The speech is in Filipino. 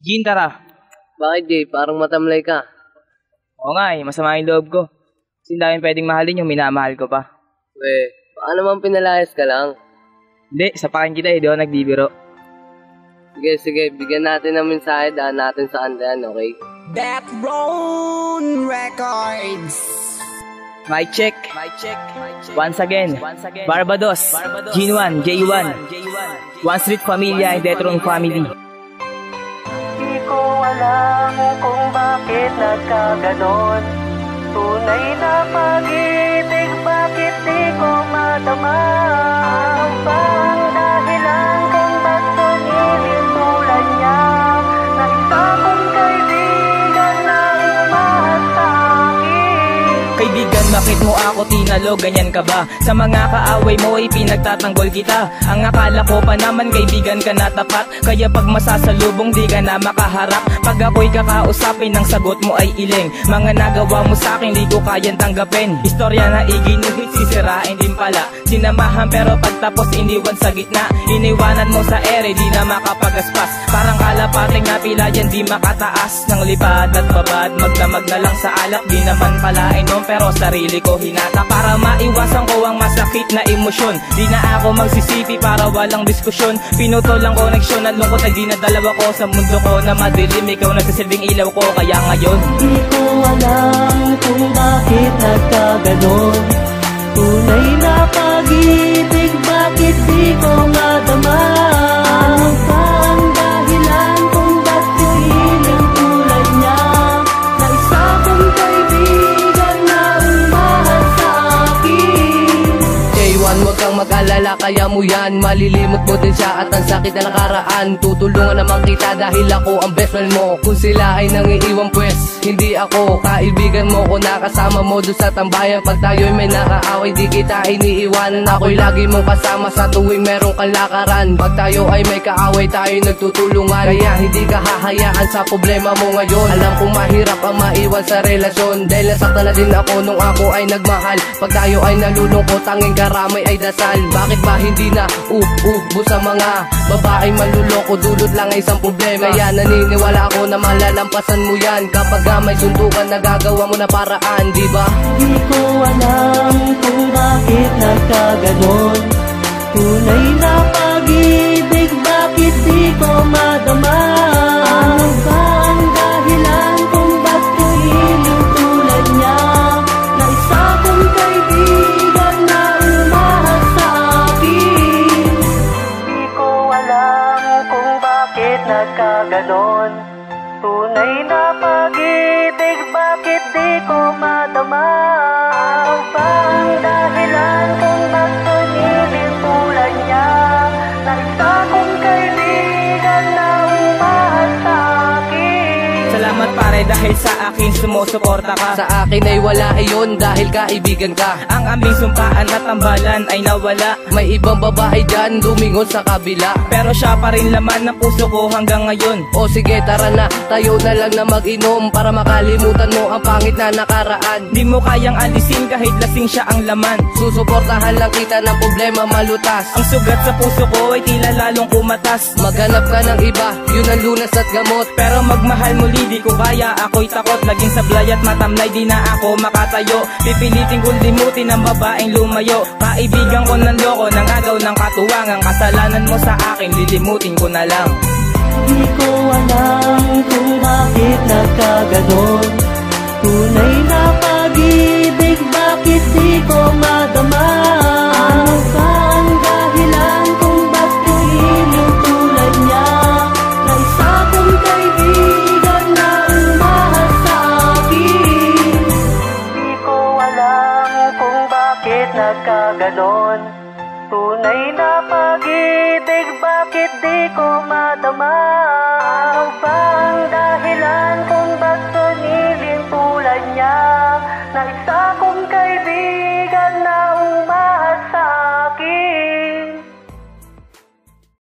Gin, tara. Bakit Jay? Parang matamlay ka. Oo nga eh, masama yung loob ko. Kasi hindi namin pwedeng mahalin yung minamahal ko pa. We, baka naman pinalayas ka lang. Hindi, sa pakin kita eh, di ako nagbibiro. Sige, sige, bigyan natin ng mensahe, daan natin sa andayan, okay? Backbone Records. Mic check. Mic check. Once again, Barbados, Gin1, J1, One Street Familia and Detron Family. Alam kung bakit nagkaganon? Tunay na mo ako tinalo? Ganyan ka ba? Sa mga kaaway mo ay pinagtatanggol kita. Ang akala ko pa naman kaibigan ka na tapat. Kaya pag masasalubong di ka na makaharap. Pag ako'y kakausapin ang sagot mo ay iling. Mga nagawa mo sa akin di ko kayang tanggapin. Istorya na iginuhit sisirain din pala Sinamahan pero pagtapos iniwan sa gitna. Iniwanan mo sa ere di na makapagaspas. Parang kalapating na pila yan di makataas. Nang lipad at babad magdamag na lang sa alak. Di naman pala inom pero sarili ko hinata. Para maiwasan ko ang masakit na emosyon. Di na ako magsisipi para walang diskusyon. Pinutol ang koneksyon at lungkot ay di na dalawa ko. Sa mundo ko na madilim ikaw nagsasilbing ilaw ko. Kaya ngayon Di ko alam kung bakit nagkaganon kang mag-alala, kaya mo yan. Malilimot mo din siya at ang sakit na nakaraan. Tutulungan naman kita dahil ako ang best friend mo. Kung sila ay nangiiwan pwes, hindi ako. Kaibigan mo ko nakasama mo doon sa tambayan. Pag tayo'y may nakaaway, di kita iniiwan Ako'y lagi mong kasama sa tuwing merong kalakaran. Pag tayo ay may kaaway, tayo nagtutulungan. Kaya hindi ka hahayaan sa problema mo ngayon. Alam kong mahirap ang maiwan sa relasyon. Dahil nasaktan na din ako nung ako ay nagmahal. Pag tayo ay nalulungkot, tanging karamay ay dasal Bakit ba hindi na uubo sa mga babaeng manluloko? Dulot lang ay isang problema. Kaya naniniwala ako na malalampasan mo yan. Kapag may suntukan, nagagawa mo na paraan, di ba? Di ko alam kung bakit nagkaganon. Tunay bakit Pare dahil sa akin sumusuporta ka. Sa akin ay wala iyon dahil kaibigan ka. Ang aming sumpaan at tambalan ay nawala. May ibang babae dyan, lumingon sa kabila. Pero siya pa rin laman ng puso ko hanggang ngayon. O sige tara na, tayo na lang na mag-inom Para makalimutan mo ang pangit na nakaraan. Di mo kayang alisin kahit lasing siya ang laman. Susuportahan lang kita ng problema malutas. Ang sugat sa puso ko ay tila lalong kumatas Maghanap ka ng iba, yun ang lunas at gamot. Pero magmahal muli di ko kaya Ako'y takot Laging sablay at matamlay di na ako makatayo. Pipilitin kong limutin ang babaeng lumayo. Kaibigan ko ng loko ng agaw ng katuwangan Kasalanan mo sa akin lilimutin ko na lang. Di ko alam kung bakit nagkaganon. Tunay na pag-ibig, bakit di Bakit di ko madama? Ano ba dahilan kung ba't sumiling tulad niya na isang